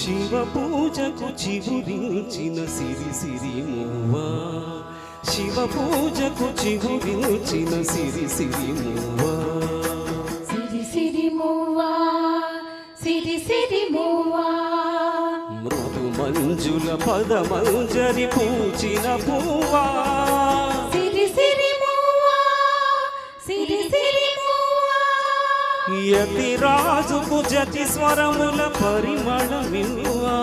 శివ పూజకు చిగురించిన సిరి సిరి మువ్వా. శివ పూజకు చిగురించిన సిరి సిరి మువ్వా. సిరి సిరి మువ్వా సిరి సిరి మువ్వా. మృదు మంజుల పద మంజరి పూచిన పువ్వా. యతి రాజుకు జతి స్వరముల పరిమళమివ్వా.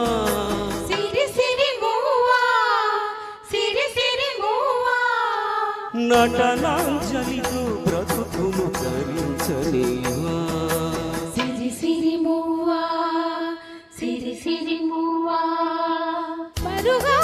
నటనాంజలితో బ్రతుకును ధరించనివా సిరి సిరి మువ్వా సిరి సిరి మువ్వా. పరుగా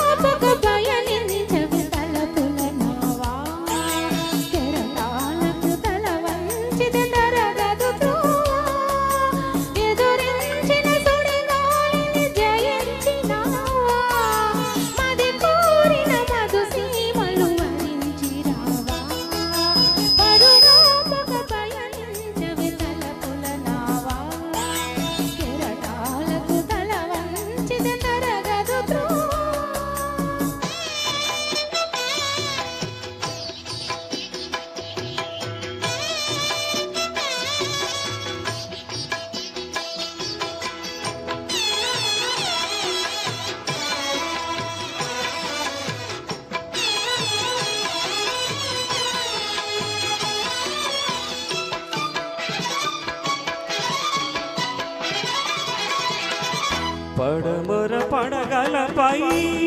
పడమర పడగలపై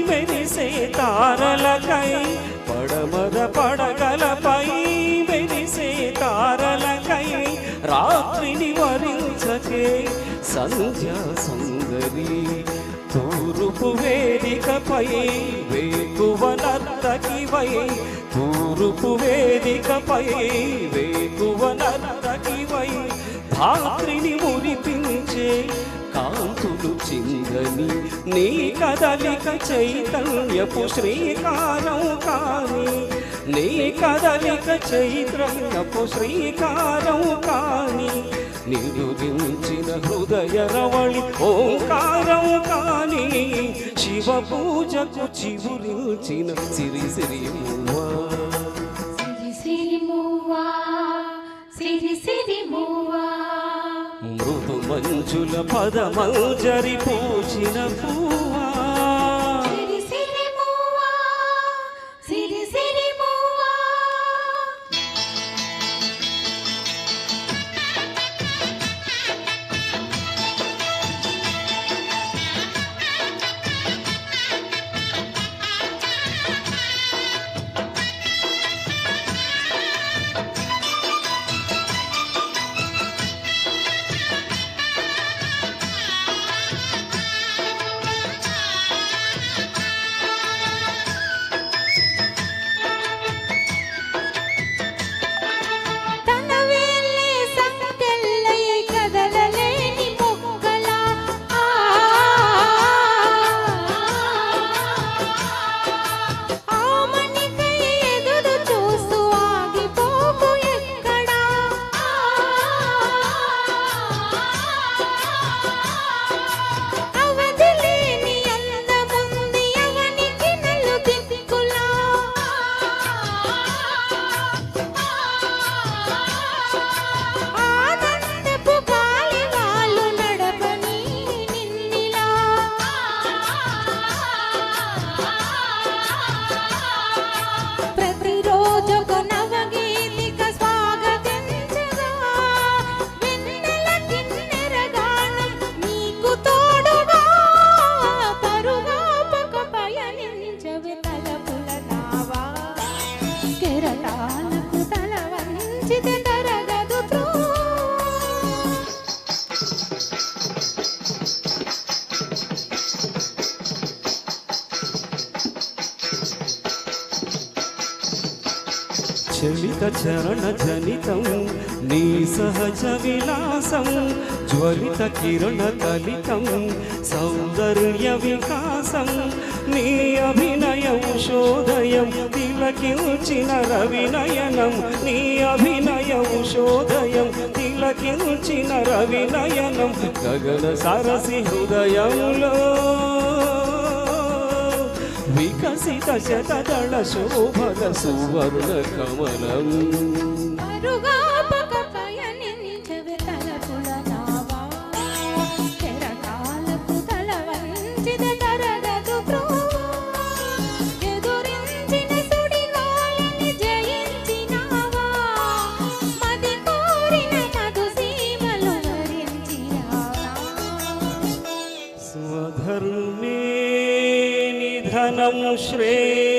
మెరిసే తారలకై పడమర పడగలపై మెరిసే తారలకై రాత్రిని వరించకే సంధ్యా సుందరి. తూరుపు వేదికపై వేకువనర్తకివై తూరుపు వేదికపై వేకువనర్తకివై ధాత్రిని మురిపించే కాంతులు చిందని నీ కదలిక చైతన్యపు శ్రీకారం కాని నీ కదలిక చైతన్యపు శ్రీకారం కాని నిరుదించిన హృదయ రవళి ఓంకారం కాని శివ పూజకు చిగురించిన సిరి సిరి మువ్వా. సిరి సిరి మువ్వా సిరి సిరి మువ్వా. మృదు మంజుల పదమంజరి పూచిన పువ్వా శమిత చరణ జనితం నీ సహజ విలాసం జ్వలిత కిరణ కలితం సౌందర్య వికాసం నీ అభినయం శోధయం తిలకించిన రవినయనం నీ అభినయం శోధయం తిలకించిన రవినయనం గగన సరసి హృదయంలో. వికసిత శతదళ శోభన సువర్ణ కమలం. نمشرين